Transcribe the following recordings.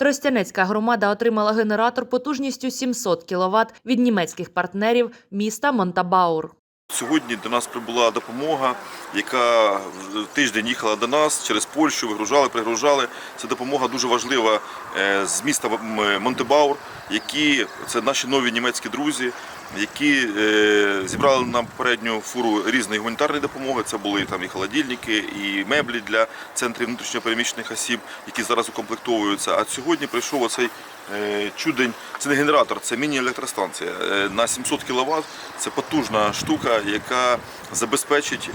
Тростянецька громада отримала генератор потужністю 700 кВт від німецьких партнерів міста Монтабаур. Сьогодні до нас прибула допомога, яка тиждень їхала до нас через Польщу, вигружали, пригружали. Це допомога дуже важлива е, з міста Монтебаур, які це наші нові німецькі друзі, які е, зібрали нам попередню фуру різної гуманітарної допомоги. Це були там і холодильники, і меблі для центрів внутрішньопереміщених осіб, які зараз укомплектовуються. А сьогодні прийшов оцей е, чудень. Це не генератор, це міні-електростанція Е, на 700 кВт. Це потужна штука, яка забезпечить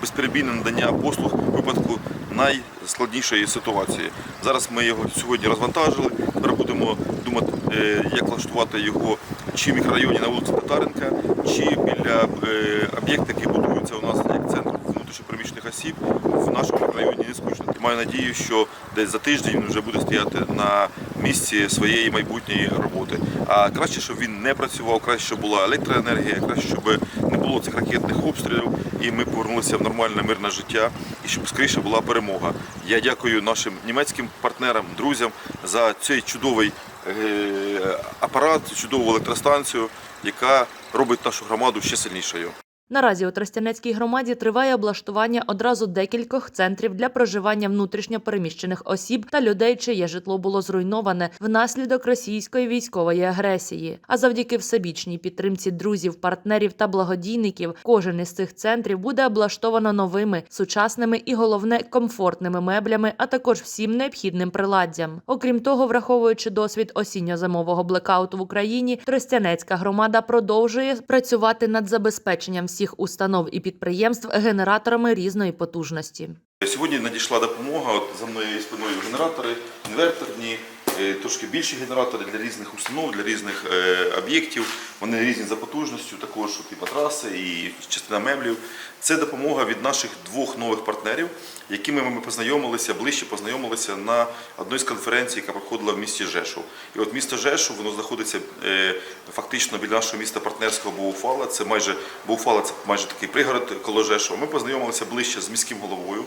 безперебійне надання послуг у випадку найскладнішої ситуації. Зараз ми його сьогодні розвантажили. Тепер будемо думати, е, як влаштувати його чи в мікрорайоні на вулиці Татаренка, чи біля е, об'єкта, який будується у нас як центр внутрішньопереміщених осіб в нашому мікрорайоні Нескучно. Маю надію, що десь за тиждень він вже буде стояти на місці своєї майбутньої роботи. А краще, щоб він не працював, краще, щоб була електроенергія, краще, щоб не було цих ракетних обстрілів, і ми повернулися в нормальне мирне життя, і щоб скоріше була перемога. Я дякую нашим німецьким партнерам, друзям за цей чудовий е, апарат, чудову електростанцію, яка робить нашу громаду ще сильнішою. Наразі у Тростянецькій громаді триває облаштування одразу декількох центрів для проживання внутрішньо переміщених осіб та людей, чиє житло було зруйноване внаслідок російської військової агресії. А завдяки всебічній підтримці друзів, партнерів та благодійників, кожен із цих центрів буде облаштовано новими, сучасними і головне комфортними меблями, а також всім необхідним приладдям. Окрім того, враховуючи досвід осінньо-зимового блекауту в Україні, Тростянецька громада продовжує працювати над забезпеченням всіх установ і підприємств генераторами різної потужності. Сьогодні надійшла допомога. От за мною спиною генератори, інверторні, е, трошки більші генератори для різних установ, для різних е, об'єктів. Вони різні за потужністю, також типу траси і частина меблів. Це допомога від наших двох нових партнерів, якими ми познайомилися, ближче познайомилися на одній з конференцій, яка проходила в місті Жешов. І от місто Жешов, воно знаходиться е, фактично біля нашого міста партнерського Боуфала. Це майже Боуфала, це майже такий пригород коло Жешова. Ми познайомилися ближче з міським головою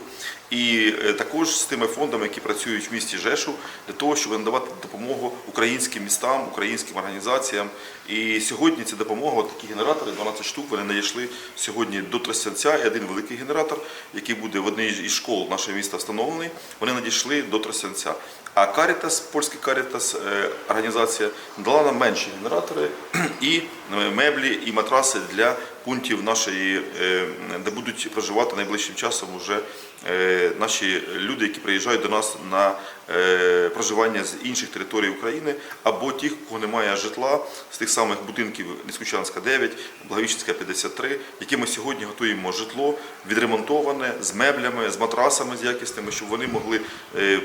і е, також з тими фондами, які працюють в місті Жешов, для того, щоб надавати допомогу українським містам, українським організаціям. І сьогодні ця допомога, от такі генератори, 12 штук, вони надійшли сьогодні до Тростянця і один великий генератор, який буде в одній із школ нашого міста встановлений. Вони надійшли до Тростянця. А Карітас, польський Карітас е, організація надала нам менші генератори і е, меблі, і матраси для пунктів нашої, е, де будуть проживати найближчим часом вже наші люди, які приїжджають до нас на проживання з інших територій України, або тих, кого немає житла з тих самих будинків Нескучанська 9, Благовіщенська 53, які ми сьогодні готуємо житло відремонтоване з меблями, з матрасами з якісними, щоб вони могли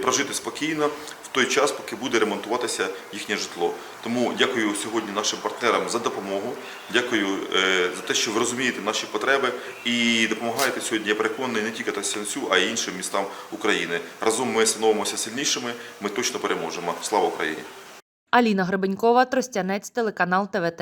прожити спокійно в той час, поки буде ремонтуватися їхнє житло. Тому дякую сьогодні нашим партнерам за допомогу. Дякую е, за те, що ви розумієте наші потреби і допомагаєте сьогодні. Я переконаний не тільки Тростянцю, а й іншим містам України. Разом ми становимося сильнішими. Ми точно переможемо. Слава Україні! Аліна Гребенькова, Тростянець, телеканал ТВТ.